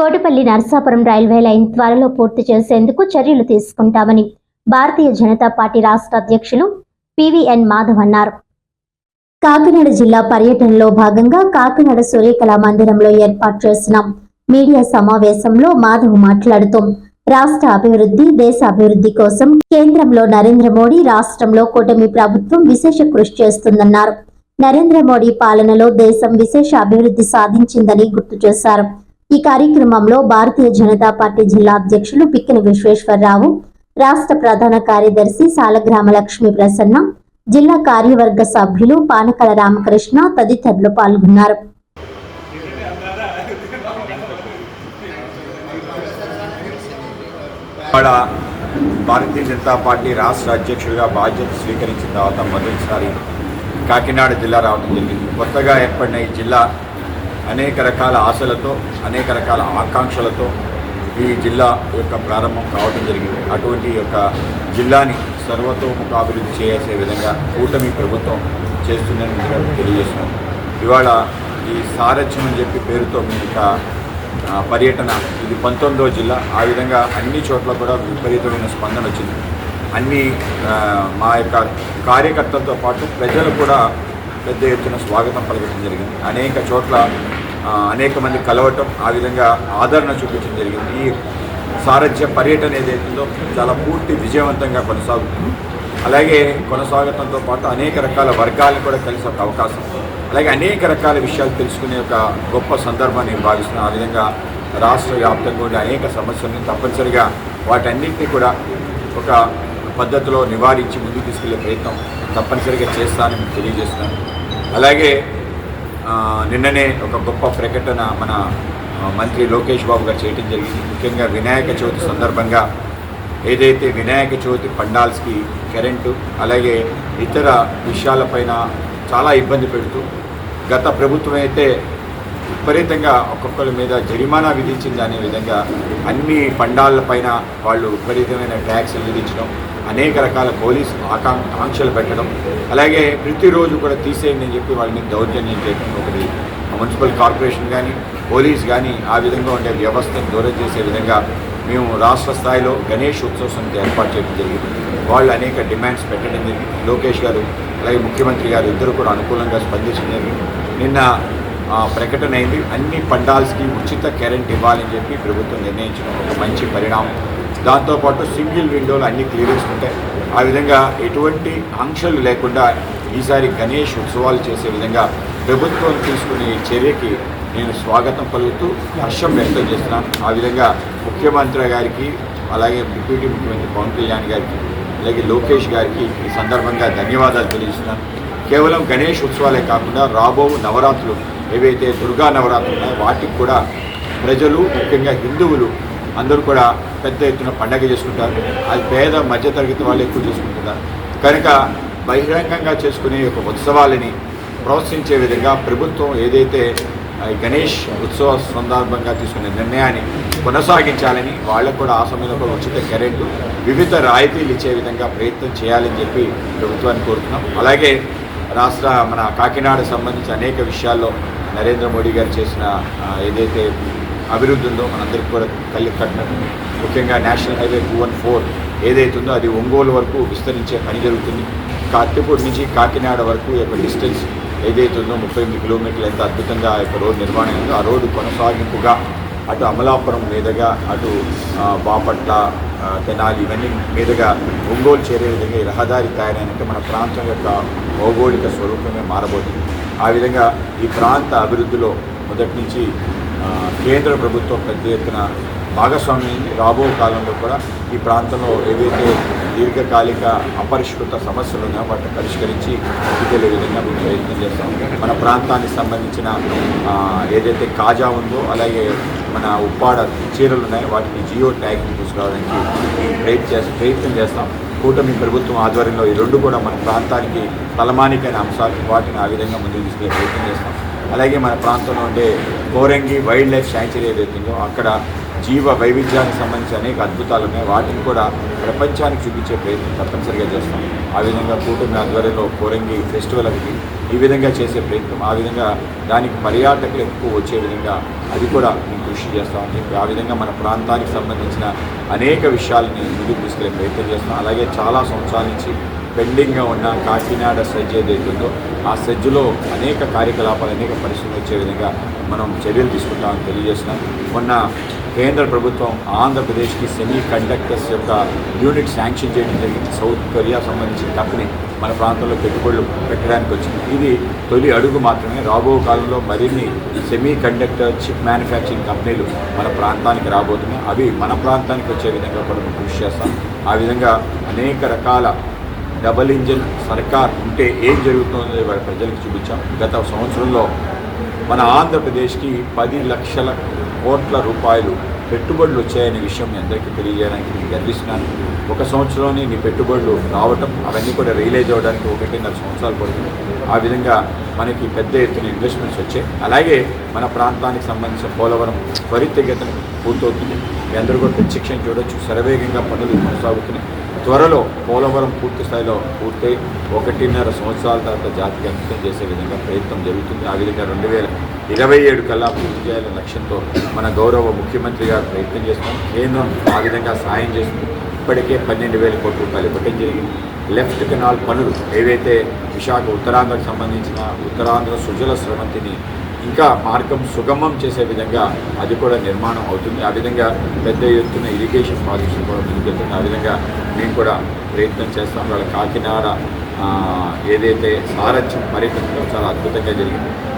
Kotipalli Narsapuram railway line త్వరలో పూర్తి చేసేందుకు చర్యలు తీసుకుంటామని భారతీయ జనతా పార్టీ రాష్ట్ర అధ్యక్షులు పివిఎన్ మాధవ్ అన్నారు. కాకినాడ జిల్లా పర్యటనలో భాగంగా కాకినాడ సూర్యకళా మందిరంలో ఏర్పాటు చేసిన మీడియా సమావేశంలో మాధవ్ మాట్లాడుతూ రాష్ట్ర అభివృద్ధి దేశ అభివృద్ధి కోసం కేంద్రంలో నరేంద్ర మోడీ రాష్ట్రంలో కూటమి ప్రభుత్వం విశేష కృషి చేస్తుందన్నారు. నరేంద్ర మోడీ పాలనలో దేశం విశేష అభివృద్ధి సాధించిందని గుర్తు చేశారు. ఈ కార్యక్రమంలో భారతీయ జనతా పార్టీ జిల్లా అధ్యక్షులు పిక్కిన విశ్వేశ్వరరావు రాష్ట్ర ప్రధాన కార్యదర్శి సాలగ్రామ లక్ష్మి ప్రసన్న జిల్లా కార్యవర్గ సభ్యులు పానకల రామకృష్ణ తదితరులు పాల్గొన్నారు. భారతీయ జనతా పార్టీ రాష్ట్ర అధ్యక్షుడిగా బాధ్యత స్వీకరించిన తర్వాత మొదటిసారి కాకినాడ జిల్లా రావడం జరిగింది. కొత్తగా ఏర్పడిన ఈ జిల్లా అనేక రకాల ఆశలతో అనేక రకాల ఆకాంక్షలతో ఈ జిల్లా యొక్క ప్రారంభం కావడం జరిగింది. అటువంటి యొక్క జిల్లాని సర్వతోముఖాభివృద్ధి చేసే విధంగా కూటమి ప్రభుత్వం చేస్తుందని మీకు తెలియజేస్తున్నాం. ఇవాళ ఈ సారథ్యం అని చెప్పి పేరుతో మీ యొక్క పర్యటన ఇది పంతొమ్మిదవ జిల్లా. ఆ విధంగా అన్ని చోట్ల కూడా విపరీతమైన స్పందన వచ్చింది. అన్ని మా యొక్క కార్యకర్తలతో పాటు ప్రజలు కూడా పెద్ద ఎత్తున స్వాగతం పలకడం జరిగింది. అనేక చోట్ల అనేక మంది కలవటం ఆ విధంగా ఆదరణ చూపించడం జరిగింది. ఈ సారథ్య పర్యటన ఏదైతుందో చాలా పూర్తి విజయవంతంగా కొనసాగుతుంది. అలాగే కొనసాగటంతో పాటు అనేక రకాల వర్గాలను కూడా కలిసే ఒక అవకాశం. అలాగే అనేక రకాల విషయాలు తెలుసుకునే ఒక గొప్ప సందర్భాన్ని నేను భావిస్తున్నాను ఆ విధంగా రాష్ట్ర వ్యాప్తంగా ఉండే అనేక సమస్యలను తప్పనిసరిగా వాటన్నింటినీ కూడా ఒక పద్ధతిలో నివారించి ముందుకు తీసుకెళ్ళే ప్రయత్నం తప్పనిసరిగా చేస్తానని మీకు తెలియజేస్తున్నాను. అలాగే నిన్ననే ఒక గొప్ప ప్రకటన మన మంత్రి లోకేష్ బాబు గారు చేయడం జరిగింది. ముఖ్యంగా వినాయక చవితి సందర్భంగా ఏదైతే వినాయక చవితి పండాల్స్కి కరెంటు అలాగే ఇతర విషయాలపైన చాలా ఇబ్బంది పెడుతూ గత ప్రభుత్వం అయితే విపరీతంగా ఒక్కొక్కరి మీద జరిమానా విధించింది అనే విధంగా అన్ని పండాలపైన వాళ్ళు విపరీతమైన ట్యాక్స్ విధించడం అనేక రకాల పోలీస్ ఆకాం ఆంక్షలు పెట్టడం. అలాగే ప్రతిరోజు కూడా తీసేయండి అని చెప్పి వాళ్ళ మీద దౌర్జన్యం చేయడం ఒకటి. మున్సిపల్ కార్పొరేషన్ కానీ పోలీస్ కానీ ఆ విధంగా ఉండే వ్యవస్థను దూరం చేసే విధంగా మేము రాష్ట్ర స్థాయిలో గణేష్ ఉత్సవ సమితి ఏర్పాటు చేయడం జరిగింది. వాళ్ళు అనేక డిమాండ్స్ పెట్టడం జరిగింది. లోకేష్ గారు అలాగే ముఖ్యమంత్రి గారు ఇద్దరు కూడా అనుకూలంగా స్పందించడం జరిగింది. నిన్న ప్రకటన అయింది. అన్ని పండాల్స్కి ఉచిత కరెంట్ ఇవ్వాలని చెప్పి ప్రభుత్వం నిర్ణయించడం ఒక మంచి పరిణామం. దాంతోపాటు సింగిల్ విండోలు అన్ని క్లియరెన్స్ ఉంటాయి ఆ విధంగా ఎటువంటి ఆంక్షలు లేకుండా ఈసారి గణేష్ ఉత్సవాలు చేసే విధంగా ప్రభుత్వం తీసుకునే చర్యకి నేను స్వాగతం పలుకుతూ హర్షం వ్యక్తం చేస్తున్నాను. ఆ విధంగా ముఖ్యమంత్రి గారికి అలాగే డిప్యూటీ ముఖ్యమంత్రి పవన్ కళ్యాణ్ గారికి అలాగే లోకేష్ గారికి ఈ సందర్భంగా ధన్యవాదాలు తెలియజేస్తున్నాను. కేవలం గణేష్ ఉత్సవాలే కాకుండా రాబో నవరాత్రులు ఏవైతే దుర్గా నవరాత్రులు ఉన్నాయో వాటికి కూడా ప్రజలు ముఖ్యంగా హిందువులు అందరూ కూడా పెద్ద ఎత్తున పండగ చేసుకుంటారు. అది పేద మధ్యతరగతి వాళ్ళు ఎక్కువ చేసుకుంటున్నారు కనుక బహిరంగంగా చేసుకునే ఒక ఉత్సవాలని ప్రోత్సహించే విధంగా ప్రభుత్వం ఏదైతే గణేష్ ఉత్సవ సందర్భంగా తీసుకునే నిర్ణయాన్ని కొనసాగించాలని వాళ్ళకు కూడా ఆ సమయంలో కూడా ఉచిత కరెంటు వివిధ రాయితీలు ఇచ్చే విధంగా ప్రయత్నం చేయాలని చెప్పి ప్రభుత్వాన్ని కోరుతున్నాం. అలాగే రాష్ట్ర మన కాకినాడ సంబంధించి అనేక విషయాల్లో నరేంద్ర మోడీ గారు చేసిన ఏదైతే అభివృద్ధి ఉందో మనందరికీ కూడా కళ్ళకి కట్టినట్టు ముఖ్యంగా national highway two one four ఏదైతుందో అది ఒంగోలు వరకు విస్తరించే పని జరుగుతుంది. కత్తిపూడి నుంచి కాకినాడ వరకు యొక్క డిస్టెన్స్ ఏదైతుందో ముప్పై ఎనిమిది కిలోమీటర్లు ఎంత అద్భుతంగా ఆ యొక్క రోడ్డు నిర్మాణం ఉందో ఆ రోడ్డు కొనసాగింపుగా అటు అమలాపురం మీదుగా అటు బాపట్ల తెనాలి ఇవన్నీ మీదుగా ఒంగోలు చేరే విధంగా ఈ రహదారి తయారైనట్టు మన ప్రాంతం యొక్క భౌగోళిక స్వరూపమే మారబోతుంది. ఆ విధంగా ఈ ప్రాంత అభివృద్ధిలో మొదటి నుంచి కేంద్ర ప్రభుత్వం పెద్ద ఎత్తున భాగస్వామ్యం రాబో కాలంలో కూడా ఈ ప్రాంతంలో ఏదైతే దీర్ఘకాలిక అపరిష్కృత సమస్యలు ఉన్నాయో వాటిని పరిష్కరించి ముందుకెళ్ళే విధంగా మేము ప్రయత్నం చేస్తాం. మన ప్రాంతానికి సంబంధించిన ఏదైతే కాజా ఉందో అలాగే మన ఉప్పాడ చీరలు ఉన్నాయో వాటిని జియో ట్యాగింగ్ తీసుకురావడానికి ప్రయత్నం చేస్తాం ప్రయత్నం చేస్తాం. కూటమి ప్రభుత్వం ఆధ్వర్యంలో ఈ రెండు కూడా మన ప్రాంతానికి తలమానికైన అంశాలు వాటిని ఆ విధంగా ముందుకు తీసుకునే ప్రయత్నం చేస్తాం. అలాగే మన ప్రాంతంలో ఉండే కోరంగి వైల్డ్ లైఫ్ శాంచురీ ఏదైతే అక్కడ జీవ వైవిధ్యానికి సంబంధించి అనేక అద్భుతాలు ఉన్నాయి. వాటిని కూడా ప్రపంచానికి చూపించే ప్రయత్నం తప్పనిసరిగా చేస్తాం. ఆ విధంగా కూటమి ఆధ్వర్యంలో కోరంగి ఫెస్టివల్ అనేది ఈ విధంగా చేసే ప్రయత్నం. ఆ విధంగా దానికి పర్యాటకులు ఎక్కువ వచ్చే విధంగా అది కూడా మేము కృషి చేస్తామని చెప్పి ఆ విధంగా మన ప్రాంతానికి సంబంధించిన అనేక విషయాలని ముందుకు తీసుకెళ్ళే ప్రయత్నం చేస్తాం. అలాగే చాలా సంవత్సరాల నుంచి పెండింగ్గా ఉన్న కాకినాడ సెజ్ ఏదైతుందో ఆ సెజ్లో అనేక కార్యకలాపాలు అనేక పరిశ్రమలు వచ్చే విధంగా మనం చర్యలు తీసుకుంటామని తెలియజేస్తున్నాం. మొన్న కేంద్ర ప్రభుత్వం ఆంధ్రప్రదేశ్కి సెమీ కండక్టర్స్ యొక్క యూనిట్ శాంక్షన్ చేయడం జరిగింది. సౌత్ కొరియా సంబంధించిన కంపెనీ మన ప్రాంతంలో పెట్టుబడులు పెట్టడానికి వచ్చింది. ఇది తొలి అడుగు మాత్రమే. రాబో కాలంలో మరిన్ని సెమీ కండక్టర్ చిప్ మ్యానుఫ్యాక్చరింగ్ కంపెనీలు మన ప్రాంతానికి రాబోతున్నాయి. అవి మన ప్రాంతానికి వచ్చే విధంగా కూడా కృషి చేస్తాం. ఆ విధంగా అనేక రకాల డబల్ ఇంజిన్ సర్కార్ ఉంటే ఏం జరుగుతుందో ప్రజలకు చూపించాం. గత సంవత్సరంలో మన ఆంధ్రప్రదేశ్కి పది లక్షల కోట్ల రూపాయలు పెట్టుబడులు వచ్చాయనే విషయం మీ అందరికీ తెలియజేయడానికి నేను గర్విస్తున్నాను. ఒక సంవత్సరంలోనే నీ పెట్టుబడులు రావటం అవన్నీ కూడా రియలైజ్ అవ్వడానికి ఒకటిన్నర సంవత్సరాలు పడుతుంది. ఆ విధంగా మనకి పెద్ద ఎత్తున ఇన్వెస్ట్మెంట్స్ వచ్చాయి. అలాగే మన ప్రాంతానికి సంబంధించిన పోలవరం త్వరితగతిన పూర్తవుతుంది. మీ అందరూ కూడా ప్రత్యక్షం చూడొచ్చు. శరవేగంగా పనులు కొనసాగుతున్నాయి. త్వరలో పోలవరం పూర్తి స్థాయిలో పూర్తయి ఒకటిన్నర సంవత్సరాల తర్వాత జాతికి అంకితం చేసే విధంగా ప్రయత్నం జరుగుతుంది. ఆ విధంగా రెండు వేల ఇరవై ఏడు కల్లా పూర్తి చేయాలనే లక్ష్యంతో మన గౌరవ ముఖ్యమంత్రి గారు ప్రయత్నం చేస్తున్నాం కేంద్రం ఆ విధంగా సాయం చేస్తుంది. ఇప్పటికే పన్నెండు వేల కోట్ల రూపాయలు ఇవ్వటం జరిగింది. లెఫ్ట్ కెనాల్ పనులు ఏవైతే విశాఖ ఉత్తరాంధ్రకు సంబంధించిన ఉత్తరాంధ్ర సుజల స్రవంతిని ఇంకా మార్గం సుగమం చేసే విధంగా అది కూడా నిర్మాణం అవుతుంది. ఆ విధంగా పెద్ద ఎత్తున ఇరిగేషన్ ప్రాజెక్ట్స్ కూడా ముందుకెళ్తుంది ఆ విధంగా మేము కూడా ప్రయత్నం చేస్తాం. వాళ్ళ కాకినాడ ఏదైతే సారథ్యం పర్యటనలో చాలా అద్భుతంగా జరిగింది.